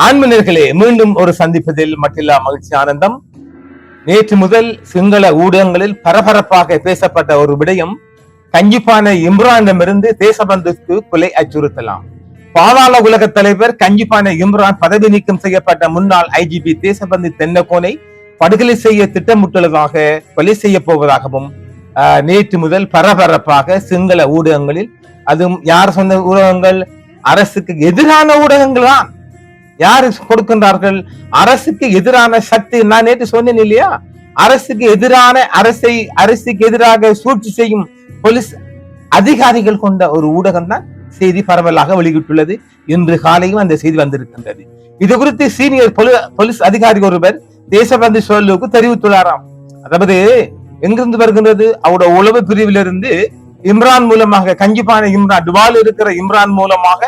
ஆன்மீனர்களே மீண்டும் ஒரு சந்திப்பதில் மட்டில்லா மகிழ்ச்சி ஆனந்தம். நேற்று முதல் சிங்கள ஊடகங்களில் பரபரப்பாக பேசப்பட்ட ஒரு விடயம் கஞ்சிப்பான இம்ரானிடமிருந்து தேசபந்துக்கு கொலை அச்சுறுத்தலாம். பாதாள உலக தலைவர் கஞ்சிப்பான இம்ரான் பதவி நீக்கம் செய்யப்பட்ட முன்னாள் ஐஜிபி தேசபந்து தென்னகோனை படுகொலை செய்ய திட்டமிட்டுள்ளதாக கொலை செய்ய போவதாகவும் ஆஹ், நேற்று முதல் பரபரப்பாக சிங்கள ஊடகங்களில் அதுவும் யார் சொன்ன ஊடகங்கள்? அரசுக்கு எதிரான ஊடகங்கள் தான். யாரு கொடுக்கின்றார்கள்? அரசுக்கு எதிரான சக்தி நான் நேற்று சொன்னேன் இல்லையா? அரசுக்கு எதிரான அரசை அரசுக்கு எதிராக சூழ்ச்சி செய்யும் போலீஸ் அதிகாரிகள் கொண்ட ஒரு ஊடகம் தான் செய்தி பரவலாக வெளியிட்டுள்ளது. இன்று காலையும் அந்த செய்தி வந்திருக்கின்றது. இது குறித்து சீனியர் போலீஸ் அதிகாரி ஒருவர் தேசபந்து சோழலுக்கு தெரிவித்துள்ளாராம். அதாவது எங்கிருந்து வருகின்றது? அவருடைய உளவு பிரிவிலிருந்து இம்ரான் மூலமாக கஞ்சிப்பான இம்ரான் டுவால் இருக்கிற இம்ரான் மூலமாக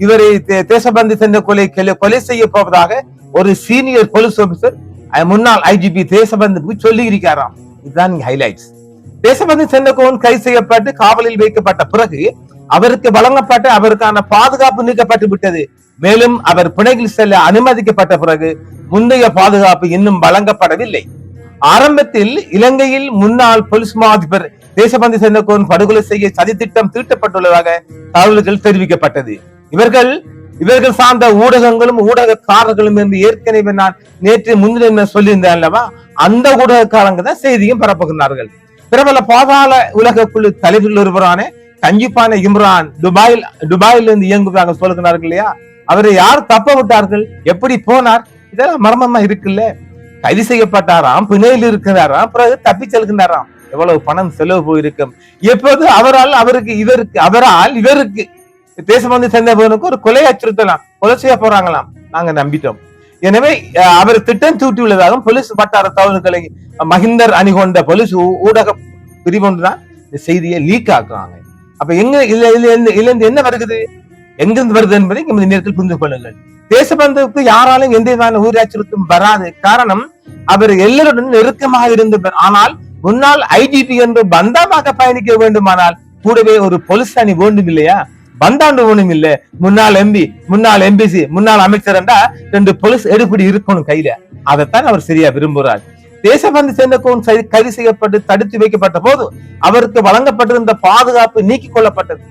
இவரை தே- தேசபந்து சென்ற கொலை கொலை- செய்ய போவதாக ஒரு சீனியர் போலீஸ் ஆபீசர் முன்னாள் ஐஜிபி தேசபந்துக்கு சொல்லி இருக்கிறாராம் இதுதான் ஹைலைட்ஸ் தேசபந்து சென்றகோன் கைது செய்யப்பட்டு காவலில் வைக்கப்பட்ட பிறகு அவருக்கு வழங்கப்பட்ட அவருக்கான பாதுகாப்பு நீக்கப்பட்டு விட்டது. மேலும் அவர் பிணையில் செல்ல அனுமதிக்கப்பட்ட பிறகு முந்தைய பாதுகாப்பு இன்னும் வழங்கப்படவில்லை. ஆரம்பத்தில் இலங்கையில் முன்னாள் போலீஸ் மா அதிபர் தேசபந்து சென்றகோன் படுகொலை செய்ய சதித்திட்டம் தீட்டப்பட்டுள்ளதாக தகவல்கள் தெரிவிக்கப்பட்டது. இவர்கள் இவர்கள் சார்ந்த ஊடகங்களும் ஊடகக்காரர்களும் என்று ஏற்கனவே நான் நேற்று முன்னிலை சொல்லியிருந்தேன் அல்லவா? அந்த ஊடகக்காரங்க தான் செய்தியும் பரப்புகிறார்கள் பிரபல பாதாள உலக குழு தலைவர்கள் ஒருவரான கஞ்சிப்பான இம்ரான் துபாயில் துபாயில் இருந்து இயங்குவதாக சொல்லுகிறார்கள் இல்லையா? அவரை யார் தப்ப விட்டார்கள்? எப்படி போனார்? இதெல்லாம் மர்மமா இருக்குல்ல? கைது செய்யப்பட்டாராம் பிணையில் இருக்கிறாராம் பிறகு தப்பி செல்கின்றாராம். எவ்வளவு பணம் செலவு போயிருக்கும். எப்போது அவரால் அவருக்கு இவருக்கு அவரால் இவருக்கு தேசபந்து சேர்ந்தவனுக்கு ஒரு கொலை அச்சுறுத்தலாம் கொலை செய்ய போறாங்களாம். நாங்க நம்பிட்டோம். எனவே அவர் திட்டம் தூட்டியுள்ளதாகவும் போலீஸ் வட்டார தகவல்களை மகிந்தர் அணிகொண்ட போலீஸ் ஊடக பிரிவு ஒன்றுதான் இந்த செய்தியை லீக் ஆக்குறாங்க. அப்ப எங்க இல்ல இல்ல இருந்து- இதுல இருந்து என்ன வருகிறது எங்கிருந்து வருது என்பதை இந்த நேரத்தில் புரிந்து கொள்ளுங்கள். தேசபந்துக்கு யாராலும் எந்த விதமான உயிர் அச்சுறுத்தும் வராது. காரணம் அவர் எல்லோருடன் நெருக்கமாக இருந்தவர் ஆனால் முன்னாள் ஐஜிபி என்று பந்தமாக பயணிக்க வேண்டுமானால் கூடவே ஒரு பொலிஸ் அணி வேண்டும் இல்லையா பந்தாண்டு ஒண்ணும் இல்ல. முன்னாள் எம்பி முன்னாள் எம்பிசி முன்னாள் அமைச்சர் என்றா ரெண்டு போலீஸ் எடுபடி இருக்கணும் கையில. அதைத்தான் அவர் சரியா விரும்புகிறார். தேசபந்து சேர்ந்தக்கும் கைது செய்யப்பட்டு தடுத்து வைக்கப்பட்ட போது அவருக்கு வழங்கப்பட்டிருந்த பாதுகாப்பு நீக்கிக் கொள்ளப்பட்டது.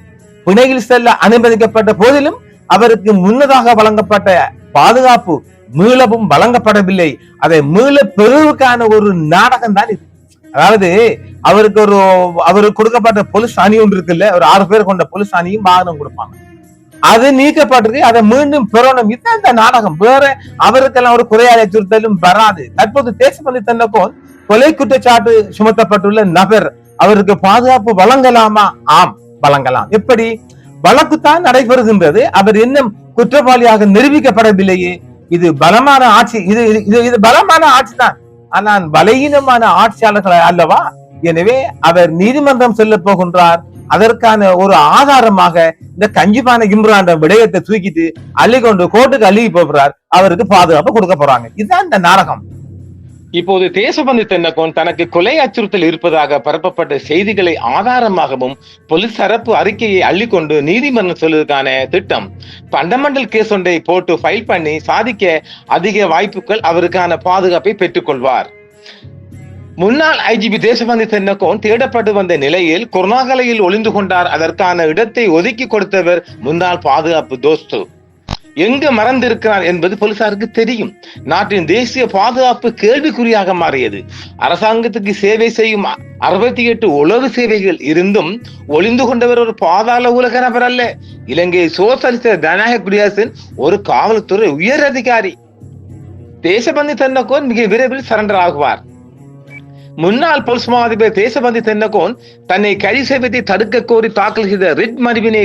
பிணையில் செல்ல அனுமதிக்கப்பட்ட போதிலும் அவருக்கு முன்னதாக வழங்கப்பட்ட பாதுகாப்பு மீளவும் வழங்கப்படவில்லை. அதை மீள பெறுவதற்கான ஒரு நாடகம் தான் இது. அதாவது அவருக்கு ஒரு அவருக்கு கொடுக்கப்பட்ட போலீஸ் அணி ஒன்று இருக்குல்ல ஒரு ஆறு பேர் கொண்ட போலீஸ் அணியும் வாகனம் கொடுப்பாங்க. அது நீக்கப்பட்டிருக்கு அதை மீண்டும் பெறணும். இதுதான் இந்த நாடகம். வேற அவருக்கெல்லாம் ஒரு குறையாத அச்சுறுத்தலும் வராது. தற்போது தேசப்பள்ளி தன்னக்கும் கொலை குற்றச்சாட்டு சுமத்தப்பட்டுள்ள நபர் அவருக்கு பாதுகாப்பு வழங்கலாமா? ஆம் வழங்கலாம். எப்படி? வழக்குத்தான் நடைபெறுகின்றது. அவர் இன்னும் குற்றவாளியாக நிரூபிக்கப்படவில்லையே. இது பலமான ஆட்சி. இது- இது இது பலமான ஆட்சி தான். ஆனால் பலகீனமான ஆட்சியாளர்கள் அல்லவா? எனவே அவர் நீதிமன்றம் செல்ல போகின்றார். அதற்கான ஒரு ஆதாரமாக இந்த கஞ்சிபான இம்ரான் விடயத்தை தூக்கிட்டு அள்ளி கொண்டு கோர்ட்டுக்கு அள்ளி போகிறார். அவருக்கு பாதுகாப்பு கொடுக்க போறாங்க. இதுதான் இந்த நாடகம். இப்போது தேசபந்து தென்னகோன் தனக்கு கொலை அச்சுறுத்தல் இருப்பதாக பரப்பப்பட்ட செய்திகளை ஆதாரமாகவும் போலீஸ் தரப்பு அறிக்கையை அள்ளிக்கொண்டு நீதிமன்றம் செல்வதற்கான திட்டம். பண்டமெண்டல் கேஸ் ஒன்றை போட்டு ஃபைல் பண்ணி சாதிக்க அதிக வாய்ப்புகள் அவருக்கான பாதுகாப்பை பெற்றுக்கொள்வார். முன்னாள் ஐஜிபி தேசபந்து தென்னகோன் தேடப்பட்டு வந்த நிலையில் கொரோனாகலையில் ஒளிந்து கொண்டார். அதற்கான இடத்தை ஒதுக்கி கொடுத்தவர் முன்னாள் பாதுகாப்பு தோஸ்து. எங்கு மறந்திருக்கிறார் என்பது போலீசாருக்கு தெரியும். நாட்டின் தேசிய பாதுகாப்பு கேள்விக்குறியாக மாறியது. அரசாங்கத்துக்கு சேவை செய்யும் அறுபத்தி எட்டு உளவு சேவைகள் இருந்தும் ஒளிந்து கொண்டவர் ஒரு பாதாள உலக நபர் அல்ல. இலங்கை சோசலிச ஜனநாயக குடியரசின் ஒரு காவல்துறை உயர் அதிகாரி. தேசபந்து தன்னக்கோர் மிக விரைவில் சரண்டர் ஆகுவார். முன்னாள் பொலிஸ்மா அதிபர் தேசபந்தி தென்னகோன் தன்னை கைது செய்வதை தடுக்க கோரி தாக்கல் செய்த ரிட் மனுவினை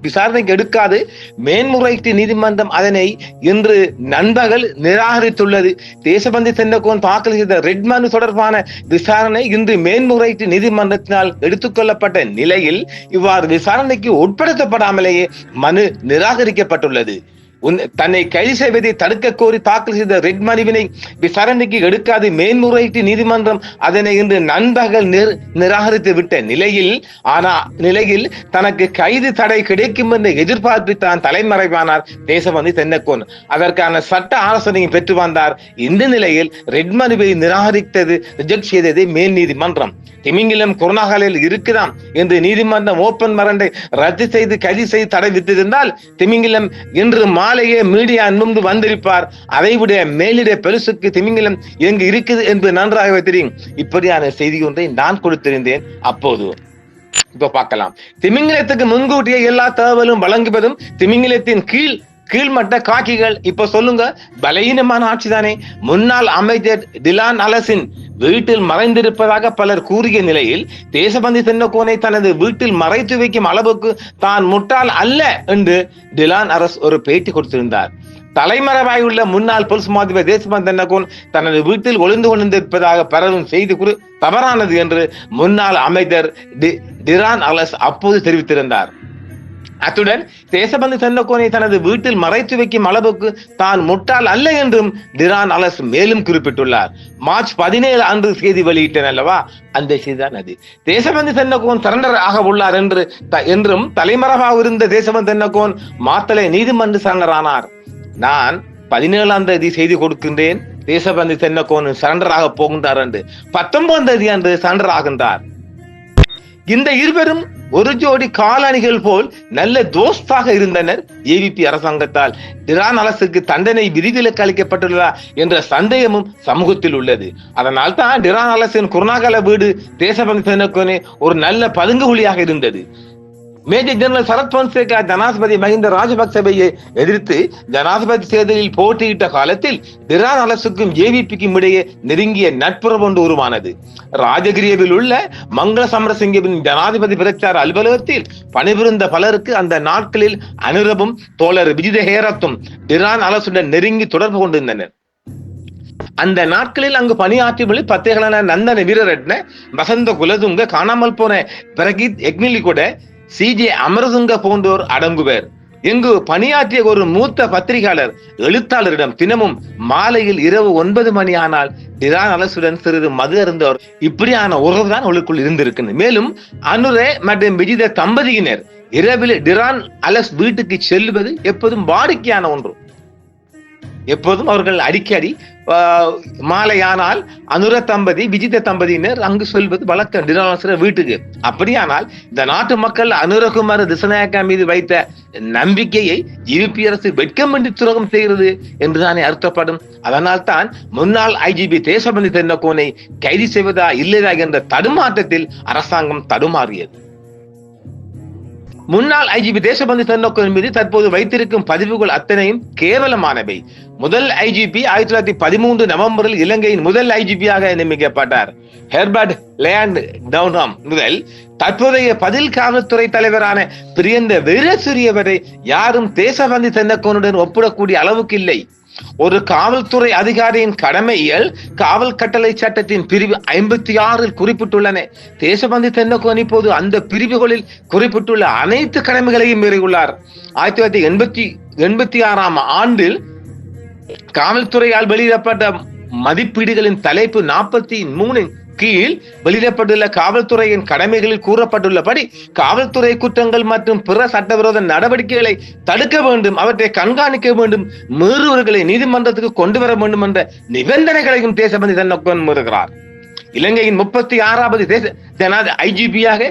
விசாரணைக்கு எடுக்காது மேன்முறையீட்டு நீதிமன்றம் அதனை இன்று நண்பகல் நிராகரித்துள்ளது. தேசபந்தி தென்னகோன் தாக்கல் செய்த ரிட் மனு தொடர்பான விசாரணை இன்று மேன்முறையீட்டு நீதிமன்றத்தினால் எடுத்துக்கொள்ளப்பட்ட நிலையில் இவ்வாறு விசாரணைக்கு உட்படுத்தப்படாமலேயே மனு நிராகரிக்கப்பட்டுள்ளது. தன்னை கைது செய்வதை தடுக்க கோரி தாக்கல் செய்த ரெட் மனுவினை விசாரணைக்கு எடுக்காது மேன்முறையீட்டு நீதிமன்றம் அதனை இன்று நண்பகல் நிர்- நிராகரித்து விட்ட நிலையில் ஆனா நிலையில் தனக்கு கைது தடை கிடைக்கும் என்ற எதிர்பார்ப்பு தான் தலைமறைவானார் தேசபந்து தென்னக்கோன். அதற்கான சட்ட ஆலோசனையை பெற்று வந்தார். இந்த நிலையில் ரெட் மனுவை நிராகரித்தது ரிஜெக்ட் செய்தது மேல் நீதிமன்றம். திமிங்கிலம் கொரோனாகாலில் இருக்குதாம் என்று நீதிமன்றம் ஓபன் மரண்டை ரத்து செய்து கைது செய்து தடை வித்திருந்தால் திமிங்கிலம் இன்று மா மாலையே மீடியா முன்பு வந்திருப்பார். அதைவிட மேலிட பெருசுக்கு திமிங்கிலம் எங்கு இருக்குது என்பது நன்றாகவே தெரியும். இப்படியான செய்தி ஒன்றை நான் கொடுத்திருந்தேன். அப்போது இப்ப பார்க்கலாம். திமிங்கிலத்துக்கு முன்கூட்டியே எல்லா தகவலும் வழங்குவதும் திமிங்கிலத்தின் கீழ் கீழ்மட்ட காக்கிகள். இப்ப சொல்லுங்க பலகீனமான ஆட்சிதானே. முன்னாள் அமைச்சர் டிலான் அலசின் வீட்டில் மறைந்திருப்பதாக பலர் கூறிய நிலையில் தேசபந்தி தென்னக்கோனை தனது வீட்டில் மறைத்து வைக்கும் அளவுக்கு தான் முட்டாள் அல்ல என்று டிலான் அரசு ஒரு பேட்டி கொடுத்திருந்தார். தலைமறைவாயுள்ள முன்னாள் போலீஸ் மாதிபர் தேசபந்த் தென்னகோன் தனது வீட்டில் ஒளிந்து கொண்டிருப்பதாக பரவும் செய்தி குறி தவறானது என்று முன்னாள் அமைச்சர் டி- டிரான் அலஸ் அப்போது தெரிவித்திருந்தார். அத்துடன் தேசபந்து செல்லக்கோனை தனது வீட்டில் மறைத்து வைக்கும் அளவுக்கு தான் முட்டாள் அல்ல என்றும் டிரான் அலஸ் மேலும் குறிப்பிட்டுள்ளார். மார்ச் பதினேழு அன்று செய்தி வெளியிட்டேன் அல்லவா? அந்த செய்திதான் அது. தேசபந்து சென்னகோன் சரண்டர் ஆக உள்ளார் என்று த- என்றும் தலைமறைவாக இருந்த தேசபந்து தென்னக்கோன் மாத்தலை நீதிமன்ற சரண்டர் ஆனார் நான் பதினேழாம் தேதி செய்தி கொடுக்கின்றேன். தேசபந்து சென்னகோன் சரண்டர் ஆக போகின்றார் என்று. பத்தொன்பதாம் தேதி அன்று சரண்டர் ஆகின்றார் இந்த இருவரும் ஒரு ஜோடி காலணிகள் போல் நல்ல தோஸ்தாக இருந்தனர். ஏவிபி அரசாங்கத்தால் டிரான் அரசுக்கு தண்டனை விதிவிலக்கு அளிக்கப்பட்டுள்ளதா என்ற சந்தேகமும் சமூகத்தில் உள்ளது. அதனால் தான் டிரான் அரசின் குருணாகல வீடு தேசபந்து ஒரு நல்ல பதுங்குகுழியாக இருந்தது. மேஜர் ஜெனரல் சரத் பொன்சேகா ஜனாதிபதி மஹிந்த ராஜபக்சவையை எதிர்த்து ஜனாதிபதி தேர்தலில் போட்டியிட்ட காலத்தில் டிரான் அரசுக்கும் ஏவிபிக்கும் இடையே நெருங்கிய நட்புறவு ஒன்று உருவானது. ராஜகிரியவில் உள்ள மங்கள சமரசிங்கவின் ஜனாதிபதி பிரச்சார அலுவலகத்தில் பணிபுரிந்த பலருக்கு அந்த நாட்களில் அனுரபும் தோழர் விஜித ஹேரத்தும் டிரான் அரசுடன் நெருங்கி தொடர்பு கொண்டிருந்தனர். அந்த நாட்களில் அங்கு பணியாற்றிய பத்தைகளான நந்தன வீரரட்ன வசந்த குலதுங்க காணாமல் போன பிரகீத் எக்னிலி கூட சி ஜே அமரதுங்க போன்றோர் அடங்குவர். இங்கு பணியாற்றிய ஒரு மூத்த பத்திரிகையாளர் எழுத்தாளரிடம் தினமும் மாலையில் இரவு ஒன்பது மணி ஆனால் டிரான் அலசுடன் சிறிது மது அருந்தவர். இப்படியான உறவுதான் அவளுக்குள் இருந்திருக்குன்னு மேலும் அனுரே மற்றும் விஜித தம்பதியினர் இரவில் டிரான் அலஸ் வீட்டுக்கு செல்வது எப்போதும் வாடிக்கையான ஒன்று. எப்போதும் அவர்கள் அடிக்கடி மாலையானால் அனுர தம்பதி விஜித தம்பதியினர் அங்கு சொல்வது வழக்கம். டிரானசர வீட்டுக்கு. அப்படியானால் இந்த நாட்டு மக்கள் அனுரகுமார திசநாயக்கா மீது வைத்த நம்பிக்கையை யூபி அரசு வெட்கமின்றி துரோகம் செய்கிறது என்றுதானே அர்த்தப்படும். அதனால் தான் முன்னாள் ஐஜிபி தேசபந்தி தென்னக்கோனை கைது செய்வதா இல்லையா என்ற தடுமாற்றத்தில் அரசாங்கம் தடுமாறியது. முன்னாள் ஐஜிபி தேசபந்து தென்னோக்கன் மீது தற்போது வைத்திருக்கும் பதிவுகள் அத்தனையும் கேவலமானவை. முதல் ஐஜிபி ஆயிரத்தி தொள்ளாயிரத்தி பதிமூன்று நவம்பரில் இலங்கையின் முதல் ஐஜிபியாக நியமிக்கப்பட்டார். ஹெர்பர்ட் லேண்ட் டவுன்ஹாம் முதல் தற்போதைய பதில் காவல்துறை தலைவரான பிரியந்த வீரசூரியவரை யாரும் தேசபந்தி தென்னக்கோனுடன் ஒப்பிடக்கூடிய அளவுக்கு இல்லை. ஒரு காவல்துறை அதிகாரியின் கடமையில் காவல் கட்டளை சட்டத்தின் பிரிவு ஐம்பத்தி ஆறில் குறிப்பிட்டுள்ளன. தேசபந்து தென்னக்கோன் இப்போது அந்த பிரிவுகளில் குறிப்பிட்டுள்ள அனைத்து கடமைகளையும் மீறியுள்ளார். ஆயிரத்தி தொள்ளாயிரத்தி எண்பத்தி எண்பத்தி ஆறாம் ஆண்டில் காவல்துறையால் வெளியிடப்பட்ட மதிப்பீடுகளின் தலைப்பு நாற்பத்தி மூணு கீழ் வெளியிடப்பட்டுள்ள காவல்துறையின் கடமைகளில் கூறப்பட்டுள்ளபடி காவல்துறை குற்றங்கள் மற்றும் பிற சட்டவிரோத நடவடிக்கைகளை தடுக்க வேண்டும் அவற்றை கண்காணிக்க வேண்டும் மீறுவர்களை நீதிமன்றத்துக்கு கொண்டு வர வேண்டும் என்ற நிபந்தனைகளையும் தேசபந்தி தன்னொக்கன் மீறுகிறார் இலங்கையின் முப்பத்தி ஆறாவது தேச ஐஜிபியாக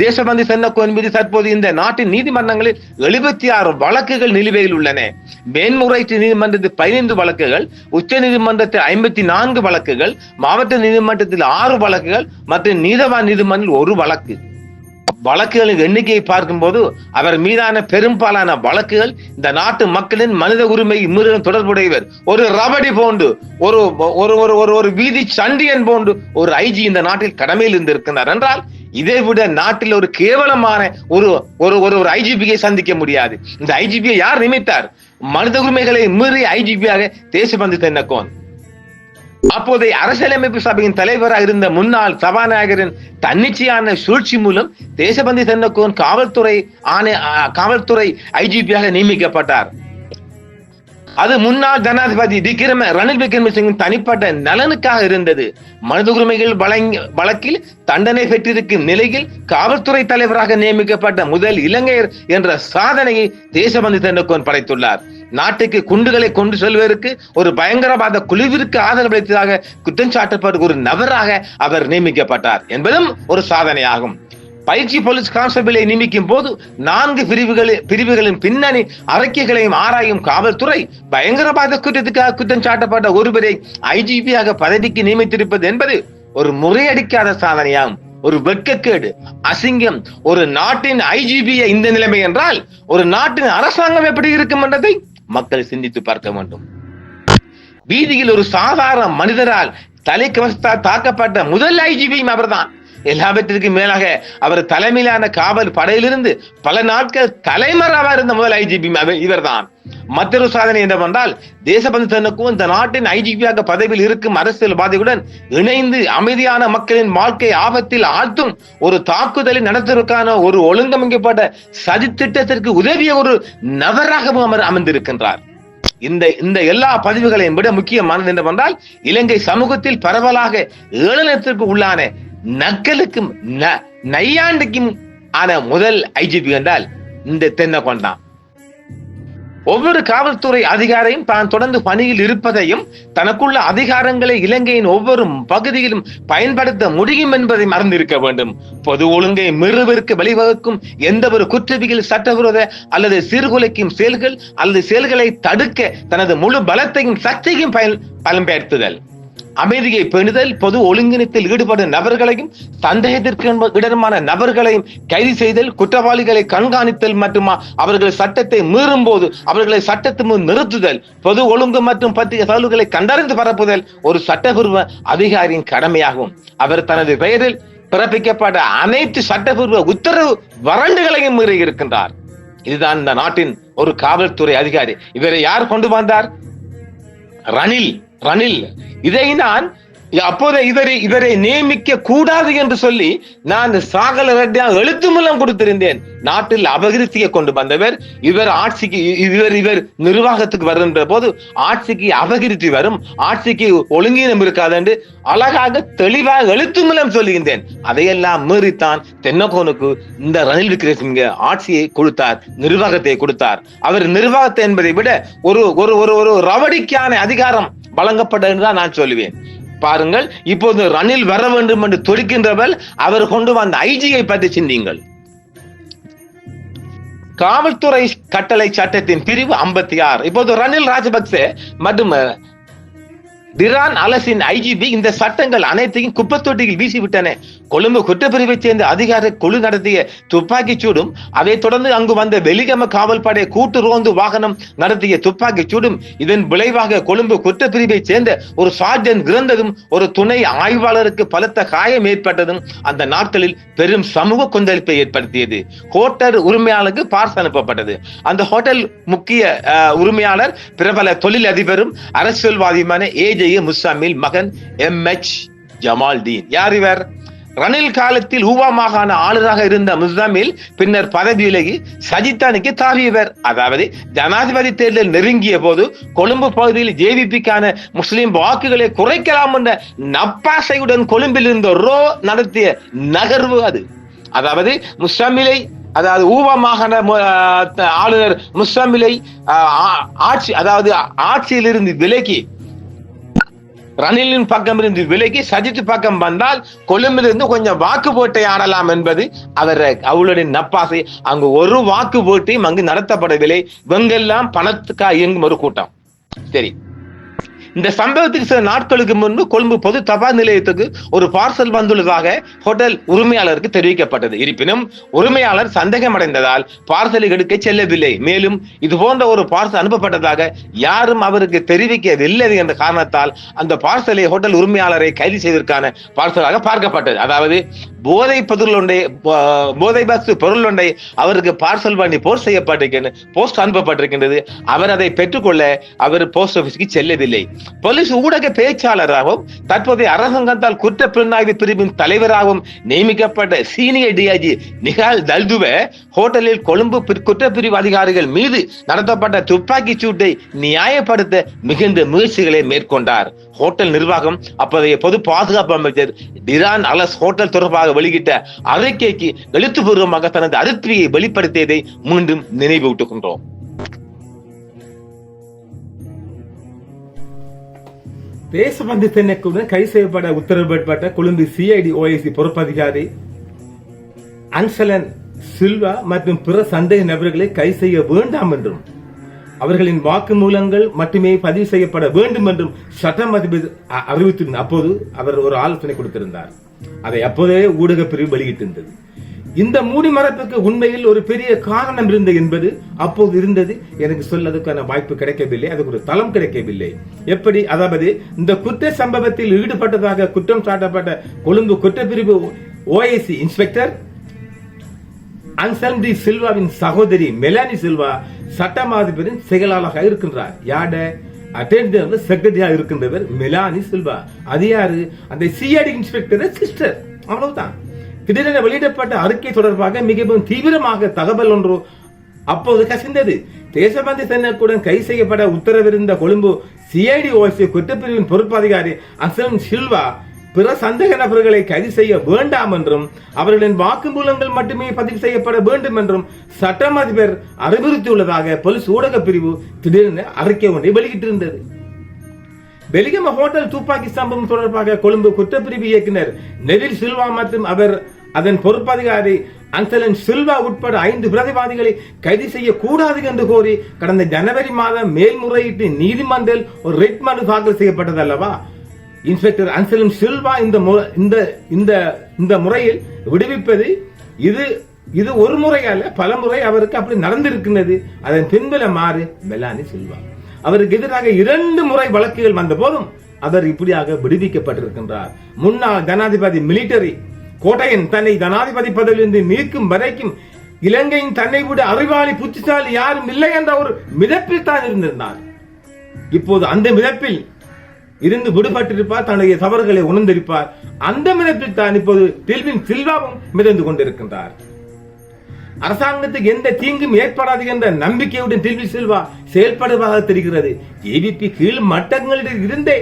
தேசபந்தி சென்னக்கோன் என்பது தற்போது இந்த நாட்டின் நீதிமன்றங்களில் எழுபத்தி ஆறு வழக்குகள் நிலுவையில் உள்ளன. மேன்முறையீட்டு நீதிமன்றத்தில் பதினைந்து வழக்குகள் உச்ச நீதிமன்றத்தில் ஐம்பத்தி நான்கு வழக்குகள் மாவட்ட நீதிமன்றத்தில் ஆறு வழக்குகள் மற்றும் நீதவான் நீதிமன்றில் ஒரு வழக்கு. வழக்குகளின் எண்ணிக்கையை பார்க்கும்போது அவர் மீதான பெரும்பாலான வழக்குகள் இந்த நாட்டு மக்களின் மனித உரிமை மீறலும் தொடர்புடையவர். ஒரு ரபடி போன்று ஒரு ஒரு ஒரு ஒரு ஒரு வீதி சண்டியன் போன்று ஒரு ஐஜி இந்த நாட்டில் கடமையில் இருந்திருக்கிறார் என்றால் இதை விட நாட்டில் ஒரு கேவலமான ஒரு ஒரு ஒரு ஐஜிபியை சந்திக்க முடியாது. இந்த ஐஜிபியை யார் நியமித்தார்? மனித உரிமைகளை மீறி ஐஜிபியாக தேசபந்து தென்னக்கோன் அப்போதைய அரசியலமைப்பு சபையின் தலைவராக இருந்த முன்னாள் சபாநாயகரின் தன்னிச்சையான சூழ்ச்சி மூலம் தேசபந்தி தென்னக்கோன் காவல்துறை ஆணை காவல்துறை ஐஜிபியாக நியமிக்கப்பட்டார். அது முன்னாள் ஜனாதிபதி விக்ரம ரணில் விக்ரமசிங்கின் தனிப்பட்ட நலனுக்காக இருந்தது. மனித உரிமைகள் வழங்கி வழக்கில் தண்டனை பெற்றிருக்கும் நிலையில் காவல்துறை தலைவராக நியமிக்கப்பட்ட முதல் இலங்கையர் என்ற சாதனையை தேசபந்து தென்னக்கோன் படைத்துள்ளார். நாட்டுக்கு குண்டுகளை கொண்டு செல்வதற்கு ஒரு பயங்கரவாத குழுவிற்கு ஆதரவளித்ததாக குற்றம் சாட்டப்பட்ட ஒரு நபராக அவர் நியமிக்கப்பட்டார். என்பதும் ஒரு சாதனையாகும். பயிற்சி போலீஸ் கான்ஸ்டபிளை நியமிக்கும் போது நான்கு பிரிவுகளில் பிரிவுகளின் பின்னணி அறிக்கைகளையும் ஆராயும் காவல்துறை பயங்கரவாத குற்றத்துக்காக குற்றம் சாட்டப்பட்ட ஒருவரை ஐஜிபியாக பதவிக்கு நியமித்திருப்பது என்பது ஒரு முறையடிக்காத சாதனையாகும் ஒரு வெட்கக்கேடு அசிங்கம் ஒரு நாட்டின் ஐஜிபியை இந்த நிலைமை என்றால் ஒரு நாட்டின் அரசாங்கம் எப்படி இருக்கும் என்றதை மக்கள் சிந்தித்து பார்க்க வேண்டும். வீதியில் ஒரு சாதாரண மனிதரால் தலைக்கவசத்தால் தாக்கப்பட்ட முதல் ஐஜிபியும் அவர்தான். எல்லாவற்றிற்கும் மேலாக அவர் தலைமையிலான காவல் படையிலிருந்து பல நாட்கள் தலைமறைவா இருந்த முதல் ஐஜிபி இவர்தான். மற்றொரு சாதனை என்னவென்றால் தேசபந்து தனக்கும் இந்த நாட்டின் ஐஜிபியாக பதவியில் இருக்கும் அரசியல்வாதிகளுடன் இணைந்து அமைதியான மக்களின் வாழ்க்கை ஆபத்தில் ஆழ்த்தும் ஒரு தாக்குதலை நடத்துவதற்கான ஒரு ஒழுங்கமைக்கப்பட்ட சதித்திட்டத்திற்கு உதவிய ஒரு நபராகவும் அவர் அமர்ந்திருக்கின்றார். இந்த இந்த எல்லா பதிவுகளையும் விட முக்கியமானது என்னவென்றால் இலங்கை சமூகத்தில் பரவலாக ஏளனத்திற்கு உள்ளான நக்கலுக்கும் நையாண்டுக்கும் ஆன முதல் ஐஜிபி என்றால் இந்த தென்னகோன் தான். ஒவ்வொரு காவல்துறை அதிகாரியும் தான் தொடர்ந்து பணியில் இருப்பதையும் தனக்குள்ள அதிகாரங்களை இலங்கையின் ஒவ்வொரு பகுதியிலும் பயன்படுத்த முடியும் என்பதை மறந்திருக்க வேண்டும். பொது ஒழுங்கை மீறுவதற்கு வழிவகுக்கும் எந்த ஒரு குற்றவியல் சட்டவிரோத அல்லது சீர்குலைக்கும் செயல்கள் அல்லது செயல்களை தடுக்க தனது முழு பலத்தையும் சக்தியையும் பயன் பயன்படுத்துதல். அமைதியை பேணுதல் பொது ஒழுங்கினத்தில் ஈடுபடும் நபர்களையும் சந்தேகத்திற்கு இடமான நபர்களையும் கைது செய்தல் குற்றவாளிகளை கண்காணித்தல் மற்றும் அவர்கள் சட்டத்தை மீறும் போது அவர்களை சட்டத்து முன் நிறுத்துதல் பொது ஒழுங்கு மற்றும் பற்றிய தகவல்களை கண்டறிந்து பரப்புதல் ஒரு சட்டபூர்வ அதிகாரியின் கடமையாகும். அவர் தனது பெயரில் பிறப்பிக்கப்பட்ட அனைத்து சட்டபூர்வ உத்தரவு வறண்டுகளையும் மீறி இருக்கின்றார் இதுதான் இந்த நாட்டின் ஒரு காவல்துறை அதிகாரி. இவரை யார் கொண்டு வந்தார்? ரணில். ரணில் இதை நான் அப்போது இவரை இவரை நியமிக்க கூடாது என்று சொல்லி நான் சாகல ரெட்டியா எழுத்து மூலம் கொடுத்திருந்தேன். நாட்டில் அபகிருத்தியை கொண்டு வந்தவர் இவர் ஆட்சிக்கு இவர் இவர் நிர்வாகத்துக்கு வருகின்ற போது ஆட்சிக்கு அபகிருத்தி வரும் ஆட்சிக்கு ஒழுங்கீனம் இருக்காது என்று அழகாக தெளிவாக எழுத்து மூலம் சொல்லுகின்றேன். அதையெல்லாம் மீறித்தான் தென்னகோனுக்கு இந்த ரணில் விக்ரமசிங்க ஆட்சியை கொடுத்தார் நிர்வாகத்தை கொடுத்தார். அவர் நிர்வாகத்தை என்பதை விட ஒரு ஒரு ஒரு ஒரு ரவடிக்கான அதிகாரம் வழங்கப்பட்டது தான் நான் சொல்லுவேன். பாருங்கள் இப்போது ரணில் வர வேண்டும் என்று துடிக்கின்றவள் அவர் கொண்டு வந்த ஐஜியை பற்றி சிந்திங்கள் காவல்துறை கட்டளை சட்டத்தின் பிரிவு ஐம்பத்தி ஆறு. இப்போது ரணில் ராஜபக்சே மற்றும் டிரான் அலசின் ஐஜிபி இந்த சட்டங்கள் அனைத்தையும் குப்பத்தொட்டியில் வீசிவிட்டன. கொழும்பு குற்றப்பிரிவை சேர்ந்த அதிகார குழு நடத்திய துப்பாக்கிச் சூடும் அதைத் தொடர்ந்து அங்கு வந்த வெலிகம காவல்படை கூட்டு ரோந்து வாகனம் நடத்திய துப்பாக்கிச் சூடும் இதன் விளைவாக கொழும்பு குற்றப்பிரிவை சேர்ந்த ஒரு சார்ஜன் இறந்ததும் ஒரு துணை ஆய்வாளருக்கு பலத்த காயம் ஏற்பட்டதும் அந்த நாட்களில் பெரும் சமூக கொந்தளிப்பை ஏற்படுத்தியது. ஹோட்டல் உரிமையாளருக்கு பார்ஸ் அனுப்பப்பட்டது. அந்த ஹோட்டல் முக்கிய உரிமையாளர் பிரபல தொழில் அதிபரும் அரசியல்வாதியுமான ஏஜே முசாமில் மகன் எம். எச். ஜமால்தீன். யார் இவர்? ரணில் காலத்தில் ஊவா மாகாண ஆளுநராக இருந்த முசாமில் பின்னர் பதவி விலகி சஜித்தானுக்கு தாவியவர் அதாவது ஜனாதிபதி தேர்தல் நெருங்கிய போது கொழும்பு பகுதியில் ஜேவிபிக்கான முஸ்லிம் வாக்குகளை குறைக்கலாம் என்ற நப்பாசையுடன் கொழும்பில் இருந்த ரோ நடத்திய நகர்வு அது. அதாவது முஸ்லிமிலை அதாவது ஊவா மாகாண ஆளுநர் முஸ்லிமிலை ஆட்சி அதாவது ஆட்சியிலிருந்து விலகி ரணிலின் பக்கம் இருந்து விலகி சஜித் பக்கம் வந்தால் கொழும்பிலிருந்து கொஞ்சம் வாக்கு போட்டை ஆடலாம் என்பது அவர் அவளுடைய நப்பாசை. அங்கு ஒரு வாக்கு போட்டியும் அங்கு நடத்தப்படவில்லை. இவங்கெல்லாம் பணத்துக்காக இயங்கும் ஒரு கூட்டம். சரி. இந்த சம்பவத்துக்கு சில நாட்களுக்கு முன்பு கொழும்பு பொது தபால் நிலையத்துக்கு ஒரு பார்சல் வந்துள்ளதாக ஹோட்டல் உரிமையாளருக்கு தெரிவிக்கப்பட்டது. இருப்பினும் உரிமையாளர் சந்தேகமடைந்ததால் பார்சலை எடுக்க செல்லவில்லை. மேலும் இது போன்ற ஒரு பார்சல் அனுப்பப்பட்டதாக யாரும் அவருக்கு தெரிவிக்கவில்லை என்ற காரணத்தால் அந்த பார்சலை ஹோட்டல் உரிமையாளரை கைது செய்வதற்கான பார்சலாக பார்க்கப்பட்டது. அதாவது போதை பொருள் ஒன்றை போதை பாக்ஸ் பொருள் ஒன்றை அவருக்கு பார்சல் பண்ணி போஸ்ட் செய்யப்பட்டிருக்கின்றது போஸ்ட் அனுப்பப்பட்டிருக்கின்றது. அவர் அதை பெற்றுக்கொள்ள அவர் போஸ்ட் ஆபீஸ்க்கு செல்லவில்லை. போலீஸ் ஊடக பேச்சாளராகவும் தற்போதைய அரசாங்கத்தால் குற்ற புலனாய்வு பிரிவின் தலைவராகவும் நியமிக்கப்பட்ட சீனியர் டிஐஜி நிகால் தல்துவ ஹோட்டலில் கொழும்பு குற்றப்பிரிவு அதிகாரிகள் மீது நடத்தப்பட்ட துப்பாக்கி சூட்டை நியாயப்படுத்த மிகுந்த முயற்சிகளை மேற்கொண்டார். ஹோட்டல் நிர்வாகம் அப்போதைய பொது பாதுகாப்பு அமைச்சர் டிரான் அலஸ் ஹோட்டல் தொடர்பாக வெளியிட்ட அறிக்கைக்கு எழுத்துப்பூர்வமாக தனது அதிருப்தியை வெளிப்படுத்தியதை மீண்டும் நினைவூட்டுகின்றோம். தேசபந்து தென்னக்குடன் கைது செய்யப்பட உத்தரவிடப்பட்ட கொழும்பு சிஐடி ஓஎஸ்சி பொறுப்பதிகாரி அன்சலன் சில்வா மற்றும் பிற சந்தேக நபர்களை கைது செய்ய வேண்டாம் என்றும் அவர்களின் வாக்குமூலங்கள் மட்டுமே பதிவு செய்யப்பட வேண்டும் என்றும் சட்டம் அறிவித்திருந்த அப்போது அவர் ஒரு ஆலோசனை கொடுத்திருந்தார். அதை அப்போதே ஊடக பிரிவு வெளியிட்டிருந்தது. இந்த மூடி மறைப்புக்கு உண்மையில் ஒரு பெரிய காரணம் இருந்தது என்பது அப்போது இருந்தது. எனக்கு சொல்லதுக்கான வாய்ப்பு கிடைக்கவில்லை. அதுக்கு ஒரு தளம் கிடைக்கவில்லை. எப்படி? அதாவது இந்த குற்ற சம்பவத்தில் ஈடுபட்டதாக குற்றம் சாட்டப்பட்ட கொழும்பு குற்றப்பிரிவு ஓஎஸ்சி இன்ஸ்பெக்டர் அன்சல் சில்வாவின் சகோதரி மெலானி சில்வா சட்டமாதிபரின் செயலாளராக இருக்கின்றார். யாட? அட்டெண்டர் செக்ரட்டரியா இருக்கின்றவர் மெலானி சில்வா. அது யாரு? அந்த சிஐடி இன்ஸ்பெக்டர் சிஸ்டர் அவ்வளவுதான். திடீரென வெளியிடப்பட்ட அறிக்கை தொடர்பாக மிகவும் தீவிரமாக தகவல் ஒன்று அப்போது கசிந்தது. தேசபந்து சென்னக்குடன் கை செய்யப்பட உத்தரவிருந்த கொழும்பு சிஐடி ஓசி குற்றப்பிரிவின் பொறுப்பதிகாரி அசலம் சில்வா பிற சந்தேக நபர்களை கைது செய்ய வேண்டாம் என்றும் அவர்களின் வாக்குமூலங்கள் மட்டுமே பதிவு செய்யப்பட வேண்டும் என்றும் சட்டம் அதிபர் அறிவுறுத்தியுள்ளதாக போலீஸ் ஊடக பிரிவு திடீரென அறிக்கை ஒன்றை வெளியிட்டிருந்தது. பெலிகம ஹோட்டல் துப்பாக்கி சம்பவம் தொடர்பாக கொழும்பு குற்றப்பிரிவு இயக்குனர் நெவில் சில்வா மற்றும் அவர் அதன் பொறுப்பதிகாரி அன்சலன் சில்வா உட்பட ஐந்து பிரதிவாதிகளை கைது செய்யக்கூடாது என்று கோரி கடந்த ஜனவரி மாதம் மேல்முறையீட்டு நீதிமன்றில் ஒரு ரிட் மனு தாக்கல் செய்யப்பட்டது அல்லவா இன்ஸ்பெக்டர் அன்சலம் சில்வா இந்த மு- இந்த இந்த இந்த முறையில் விடுவிப்பது இது இது ஒரு முறையால பல முறை அவருக்கு அப்படி நடந்திருக்கின்றது. அதன் பின்புல மாறு மெலானி சில்வா. அவருக்கு எதிராக இரண்டு முறை வழக்குகள் வந்த போதும் அவர் இப்படியாக விடுவிக்கப்பட்டிருக்கின்றார். முன்னாள் ஜனாதிபதி மிலிட்டரி கோட்டையன் தன்னை ஜனாதிபதி பதவியிலிருந்து நீக்கும் வரைக்கும் இலங்கையின் தன்னை விட அறிவாளி புத்திசாலி யாரும் இல்லை என்ற ஒரு மிதப்பில் தான் இருந்திருந்தார். இப்போது அந்த மிதப்பில் இருந்து விடுபட்டிருப்பார் தன்னுடைய தவறுகளை உணர்ந்திருப்பார். அந்த மிதத்தில் தான் இப்போது தில்வின் சில்வாவும் மிதந்து கொண்டிருக்கின்றார். அரசாங்கத்துக்கு எந்த தீங்கும் ஏற்படாது என்ற நம்பிக்கையுடன் தில்வி சில்வா செயல்படுவதாக தெரிகிறது. ஏபிபி கீழ் மட்டங்களில் இருந்தே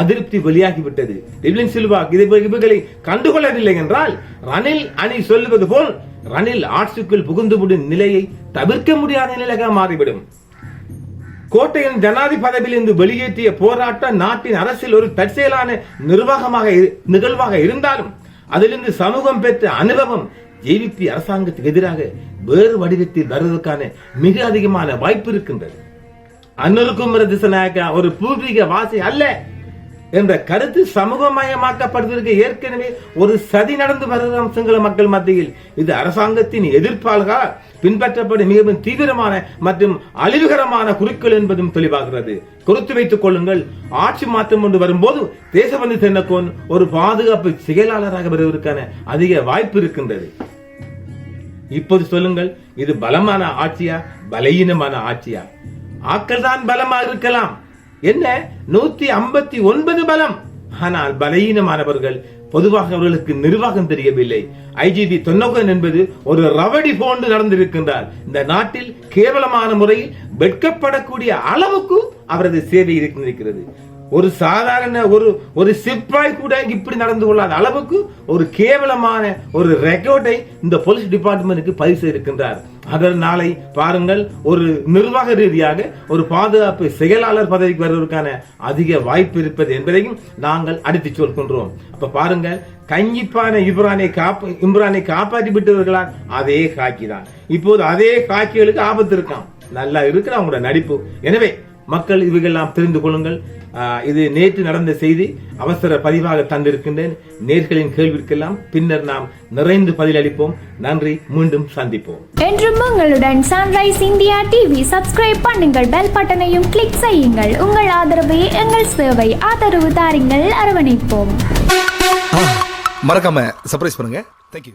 அதிருப்தி வெளியாகிவிட்டது. டிவ்லின் சில்வா இது இவர்களை கண்டுகொள்ளவில்லை என்றால் ரணில் அணி சொல்லுவது போல் ரணில் ஆட்சிக்குள் புகுந்துவிடும் நிலையை தவிர்க்க முடியாத நிலையாக மாறிவிடும். கோட்டையின் ஜனாதிபதவியிலிருந்து வெளியேற்றிய போராட்டம் நாட்டின் அரசில் ஒரு தற்செயலான நிர்வாகமாக இரு- நிகழ்வாக இருந்தாலும் அதிலிருந்து சமூகம் பெற்ற அனுபவம் ஜேவிபி அரசாங்கத்துக்கு எதிராக வேறு வடிவத்தில் வருவதற்கான மிக அதிகமான வாய்ப்பு இருக்கின்றது. அன்னருக்கும் திசநாயக்கா ஒரு பூர்வீக வாசி அல்ல. என்ற கருத்து சமூகமயமாக்கப்படுவதற்கு ஏற்கனவே ஒரு சதி நடந்து வருகிற சிங்கள மக்கள் மத்தியில். இது அரசாங்கத்தின் எதிர்ப்பாளர்களால் பின்பற்றப்படும் மிகவும் தீவிரமான மற்றும் அழிவுகரமான குறுக்கள் என்பதும் தெளிவாகிறது. குறித்து வைத்துக் கொள்ளுங்கள். ஆட்சி மாற்றம் கொண்டு வரும்போது தேசபந்து தென்னக்கோன் ஒரு பாதுகாப்பு செயலாளராக வருவதற்கான அதிக வாய்ப்பு இருக்கின்றது. இப்போது சொல்லுங்கள் இது பலமான ஆட்சியா? பலகீனமான ஆட்சியா? ஆக்கள் தான் பலமா இருக்கலாம். என்ன? நூத்தி ஐம்பத்தி ஒன்பது பலம். ஆனால் பலகீனமானவர்கள் பொதுவாக அவர்களுக்கு நிர்வாகம் தெரியவில்லை. ஐஜிபி தொன்னகன் என்பது ஒரு ரவடி போன்று நடந்திருக்கின்றார். இந்த நாட்டில் கேவலமான முறையில் வெட்கப்படக்கூடிய அளவுக்கு அவரது சேவை இருக்கிறது ஒரு சாதாரண ஒரு ஒரு சிப்பாய் கூட இப்படி நடந்து கொள்ளாத அளவுக்கு ஒரு கேவலமான ஒரு ரெக்கார்டை இந்த போலீஸ் டிபார்ட்மெண்ட்டுக்கு பதிவு செய்திருக்கின்றார். அவர் நாளை பாருங்கள் ஒரு நிர்வாக ரீதியாக ஒரு பாதுகாப்பு செயலாளர் பதவிக்கு வருவதற்கான அதிக வாய்ப்பு இருப்பது என்பதையும் நாங்கள் அடித்து சொல்கின்றோம். அப்ப பாருங்கள் கஞ்சிப்பான இம்ரானை காப்ப இம்ரானை காப்பாற்றி விட்டவர்களால் அதே காக்கி தான் இப்போது அதே காக்கிகளுக்கு ஆபத்து இருக்கான் நல்லா இருக்கிற அவங்களோட நடிப்பு. எனவே மக்கள் இவைகள்லாம் தெரிந்து கொள்ளுங்கள். இது நேற்று நடந்த செய்தி. அவசர பதிவாக தந்திருக்கின்றேன். நேர்களின் கேள்விக்கெல்லாம் பின்னர் நாம் நிறைந்து பதிலளிப்போம். நன்றி. மீண்டும் சந்திப்போம். என்றும் உங்களுடன் சன்ரைஸ் இந்தியா டிவி சப்ஸ்கிரைப் பண்ணுங்கள். பெல் பட்டனையும் கிளிக் செய்யுங்கள். உங்கள் ஆதரவே எங்கள் சேவை ஆதரவு தாருங்கள். அரவணைப்போம். மறக்காம சர்ப்ரைஸ் பண்ணுங்க. தேங்க்யூ